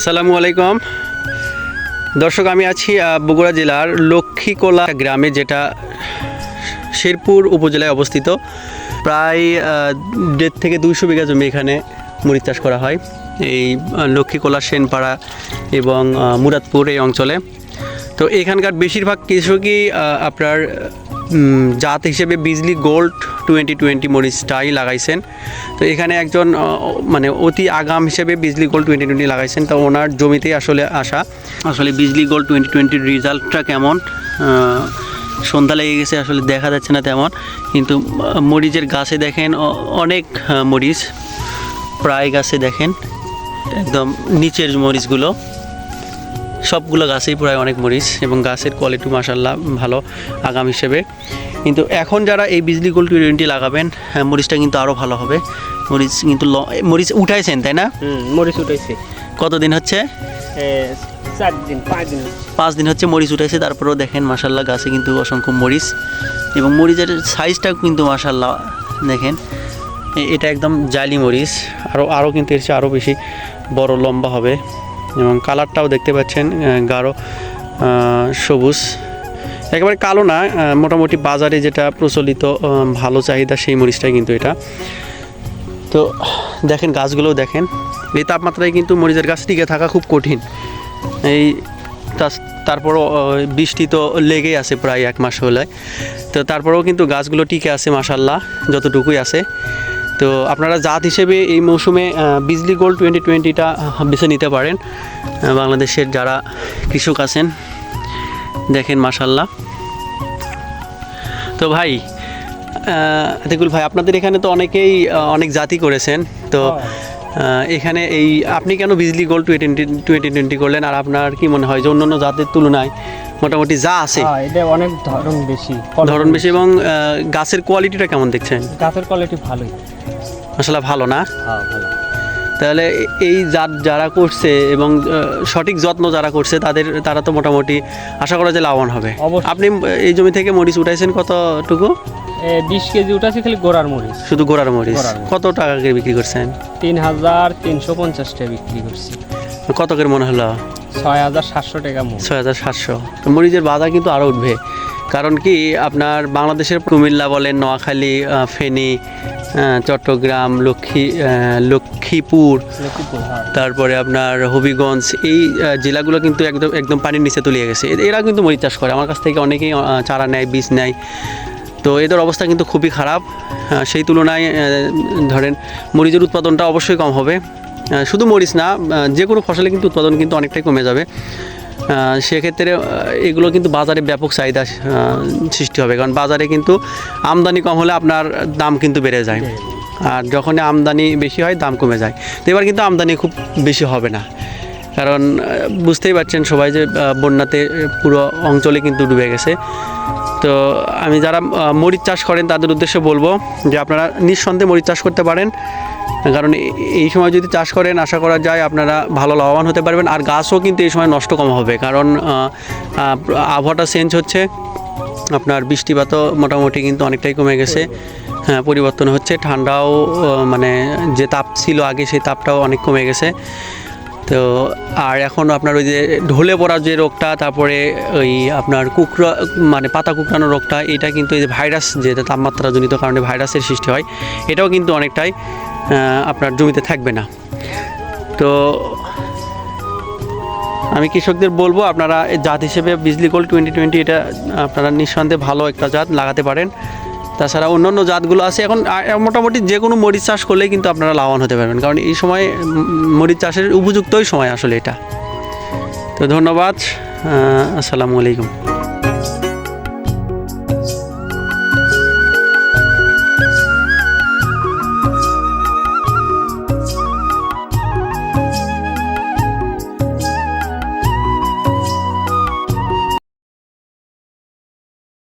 আসসালামু আলাইকুম। দর্শক, আমি আছি বগুড়া জেলার লক্ষ্মীকোলা গ্রামে, যেটা শেরপুর উপজেলায় অবস্থিত। প্রায় দেড় থেকে দুইশো বিঘা জমি এখানে মরিচ চাষ করা হয়। এই লক্ষ্মীকোলা, সেনপাড়া এবং মুরাদপুর এই অঞ্চলে। তো এখানকার বেশিরভাগ কৃষকই আপনার জাত হিসেবে বিজলি গোল্ড টোয়েন্টি টোয়েন্টি মরিচটাই লাগাইছেন। তো এখানে একজন মানে অতি আগাম হিসেবে বিজলি গোল্ড টোয়েন্টি টোয়েন্টি লাগাইছেন। তো ওনার জমিতেই আসলে আসা আসলে বিজলি গোল্ড টোয়েন্টি টোয়েন্টির রেজাল্টটা কেমন? সন্ধ্যা লেগে গেছে, আসলে দেখা যাচ্ছে না তেমন। কিন্তু মরিচের গাছে দেখেন অনেক মরিচ। প্রায় গাছে দেখেন, একদম নিচের মরিচগুলো। সবগুলো গাছেই প্রায় অনেক মরিচ এবং গাছের কোয়ালিটি মাসাল্লাহ ভালো আগাম হিসেবে। কিন্তু এখন যারা এই বিজলি গোল্ড টোয়েন্টি লাগাবেন হ্যাঁ, মরিচটা কিন্তু আরও ভালো হবে। মরিচ কিন্তু ল- মরিচ উঠাইছেন তাই না? মরিচ উঠাইছে। কতদিন হচ্ছে? চার দিন পাঁচ দিন পাঁচ দিন হচ্ছে মরিচ উঠেছে তারপরেও দেখেন মাসাল্লাহ গাছে কিন্তু অসংখ্য মরিচ। এবং মরিচের সাইজটাও কিন্তু মাসাল্লাহ দেখেন। এটা একদম জালি মরিচ আরও আরও কিন্তু এর চেয়ে আরও বেশি বড় লম্বা হবে। এবং কালারটাও দেখতে পাচ্ছেন গাঢ় সবুজ। একেবারে কালো না মোটামুটি বাজারে যেটা প্রচলিত ভালো চাহিদা সেই মরিচটাই কিন্তু এটা। তো দেখেন, গাছগুলোও দেখেন। এই তাপমাত্রায় কিন্তু মরিচের গাছ টিকে থাকা খুব কঠিন। এই তারপরও বৃষ্টি তো লেগেই আছে প্রায় এক মাস হলে। তো তারপরেও কিন্তু গাছগুলো টিকে আছে মাসাল্লাহ যতটুকুই আছে। তো আপনারা জাত হিসেবে এই মৌসুমে বিজলি গোল্ড টোয়েন্টি টোয়েন্টিটা বেছে নিতে পারেন। বাংলাদেশের যারা কৃষক আছেন, দেখেন মাসাল্লাহ তো ভাই আতিকুল ভাই, আপনাদের এখানে তো অনেকেই অনেক জাতি করেছেন। তো এখানে এই আপনি কেন Bijli gold twenty twenty twenty করলেন? আর আপনার কি মনে হয় যে অন্যান্য জাতের তুলনায় মোটামুটি যা আছে হ্যাঁ এটা অনেক ধরন বেশি ধরন বেশি এবং গাছের কোয়ালিটিটা কেমন দেখছেন? গাছের কোয়ালিটি ভালোই। আসলে ভালো না? হ্যাঁ ভালো। তাহলে এই জাত যারা করছে এবং সঠিক যত্ন যারা করছে তাদের তারা তো মোটামুটি আশা করা যায় লাভবান হবে। আপনি এই জমি থেকে মরিচ উঠাইছেন কতটুকু? বিশ কেজি উঠাছে খালি গোড়ার মরিচ। শুধু গোড়ার মরিচ। কত টাকা করে বিক্রি করছেন? তিন হাজার তিনশো পঞ্চাশ টাকা বিক্রি করছি। কত করে মনে হলো? ছয় হাজার সাতশো টাকা ছয় হাজার সাতশো। মরিচের বাজার কিন্তু আরও উঠবে। কারণ কি আপনার বাংলাদেশের কুমিল্লা বলেন নোয়াখালী ফেনী চট্টগ্রাম লক্ষ্মী লক্ষ্মীপুর হ্যাঁ। তারপরে আপনার হবিগঞ্জ এই জেলাগুলো কিন্তু একদম একদম পানির নিচে তলিয়ে গেছে। এরা কিন্তু মরিচ চাষ করে। আমার কাছ থেকে অনেকেই চারা নেয় বীজ নেয়। তো এদের অবস্থা কিন্তু খুবই খারাপ। সেই তুলনায় ধরেন মরিচের উৎপাদনটা অবশ্যই কম হবে। শুধু মরিচ না যে কোনো ফসলে কিন্তু উৎপাদন কিন্তু অনেকটাই কমে যাবে। সেক্ষেত্রে এগুলো কিন্তু বাজারে ব্যাপক চাহিদা সৃষ্টি হবে। কারণ বাজারে কিন্তু আমদানি কম হলে আপনার দাম কিন্তু বেড়ে যায়। আর যখন আমদানি বেশি হয়, দাম কমে যায়। তো এবার কিন্তু আমদানি খুব বেশি হবে না। কারণ বুঝতেই পারছেন সবাই যে বন্যাতে পুরো অঞ্চলে কিন্তু ডুবে গেছে। তো আমি যারা মরিচ চাষ করেন, তাদের উদ্দেশ্যে বলব যে, আপনারা নিঃসন্দেহে মরিচ চাষ করতে পারেন। কারণ এই- সময় যদি চাষ করেন, আশা করা যায় আপনারা ভালো লাভবান হতে পারবেন। আর গাছও কিন্তু এই সময় নষ্ট কম হবে। কারণ আবহাওয়াটা চেঞ্জ হচ্ছে। আপনার বৃষ্টিপাতও মোটামুটি কিন্তু অনেকটাই কমে গেছে। হ্যাঁ পরিবর্তন হচ্ছে। ঠান্ডাও মানে যে তাপ ছিল আগে, সেই তাপটাও অনেক কমে গেছে। তো, আর এখন আপনার ওই যে ঢলে পড়ার যে রোগটা, তারপরে ওই আপনার কুকরা মানে পাতা কুকরানো রোগটা, এটা কিন্তু এই যে ভাইরাস, যে তাপমাত্রাজনিত কারণে ভাইরাসের সৃষ্টি হয়, এটাও কিন্তু অনেকটাই। আপনার জমিতে থাকবে না। তো আমি কৃষকদের বলব, আপনারা জাত হিসেবে বিজলি গোল্ড টোয়েন্টি টোয়েন্টি এটা আপনারা নিঃসন্দেহে ভালো একটা জাত লাগাতে পারেন। তাছাড়া অন্যান্য জাতগুলো আছে, এখন মোটামুটি যে কোনো মরিচ চাষ করলেই কিন্তু আপনারা লাভবান হতে পারবেন। কারণ এই সময় মরিচ চাষের উপযুক্তই সময় আসলে এটা। তো ধন্যবাদ আসসালামু আলাইকুম।